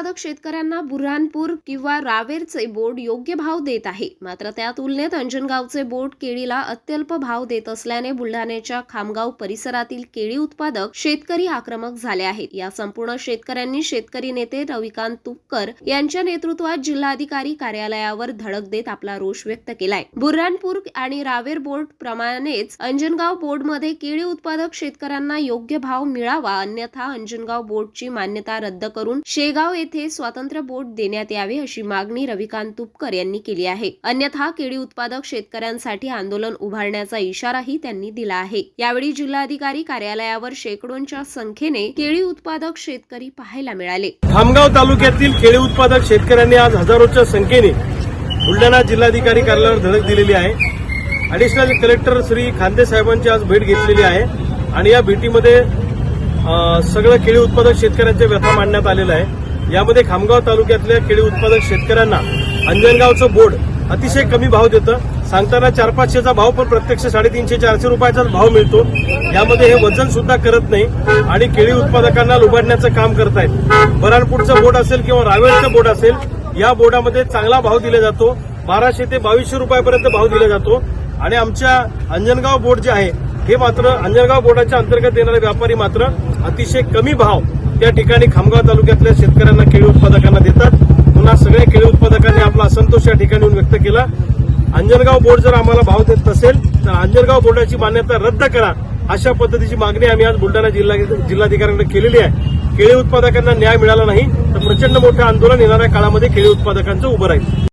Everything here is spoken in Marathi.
उत्पादक शेतकऱ्यांना बुऱ्हाणपूर किंवा रावेरचे बोर्ड योग्य भाव देत आहे. मात्र त्या तुलनेत अंजनगावचे बोर्ड केळीला अत्यल्प भाव देत असल्याने बुलढाण्याच्या खामगाव परिसरातील केळी उत्पादक शेतकरी आक्रमक झाले आहेत. या संपूर्ण शेतकऱ्यांनी शेतकरी नेते रविकांत तुपकर यांच्या नेतृत्वात जिल्हाधिकारी कार्यालयावर धडक देत आपला रोष व्यक्त केलाय. बुऱ्हाणपूर आणि रावेर बोर्ड प्रमाणेच अंजनगाव बोर्डमध्ये केळी उत्पादक शेतकऱ्यांना योग्य भाव मिळावा अन्यथा अंजनगाव बोर्डची मान्यता रद्द करून शेगाव येथे स्वातंत्र्य बोट देण्यात यावे अशी मागणी रविकांत तुपकर यांनी केली आहे. अन्यथा केळी उत्पादक शेतकऱ्यांसाठी आंदोलन उभारण्याचा इशाराही त्यांनी दिला आहे. यावेळी जिल्हाधिकारी कार्यालयावर शेकडोंच्या संख्येने केळी उत्पादक शेतकरी पाहायला मिळाले. खामगाव तालुक्यातील केळी उत्पादक शेतकऱ्यांनी आज हजारोच्या संख्येने बुलढाणा जिल्हाधिकारी कार्यालयावर धडक दिलेली आहे. ऍडिशनल कलेक्टर श्री खांदे साहेबांची आज भेट घेतलेली आहे आणि या भेटीमध्ये सगळं केळी उत्पादक शेतकऱ्यांच्या व्यथा मांडण्यात आलेला आहे. यामध्ये खामगाव तालुक्यातल्या केळी उत्पादक शेतकऱ्यांना अंजनगावचं बोर्ड अतिशय कमी भाव देतं. सांगताना चार पाचशेचा भाव पण प्रत्यक्ष साडेतीनशे चारशे रुपयाचाच भाव मिळतो. यामध्ये हे वजन सुद्धा करत नाही आणि केळी उत्पादकांना लुबाडण्याचं काम करतायत. बराणपूरचं बोर्ड असेल किंवा रावेरचं बोर्ड असेल या बोर्डामध्ये चांगला भाव दिला जातो. बाराशे ते बावीसशे रुपयापर्यंत भाव दिला जातो. आणि आमच्या अंजनगाव बोर्ड जे आहे हे मात्र अंजनगाव बोर्डाच्या अंतर्गत येणारे व्यापारी मात्र अतिशय कमी भाव त्या ठिकाणी खामगाव तालुक्यातल्या शेतकऱ्यांना केळी उत्पादकांना देतात. पुन्हा सगळ्या केळी उत्पादकांनी आपला असंतोष या ठिकाणी व्यक्त केला. अंजनगाव बोर्ड जर आम्हाला भाव देत नसेल तर अंजनगाव बोर्डाची मान्यता रद्द करा अशा पद्धतीची मागणी आम्ही आज बुलढाणा जिल्हा जिल्हाधिकाऱ्यांकडे केलेली आहे. केळी उत्पादकांना न्याय मिळाला नाही तर प्रचंड मोठं आंदोलन येणाऱ्या काळामध्ये केळी उत्पादकांचं उभं राहील.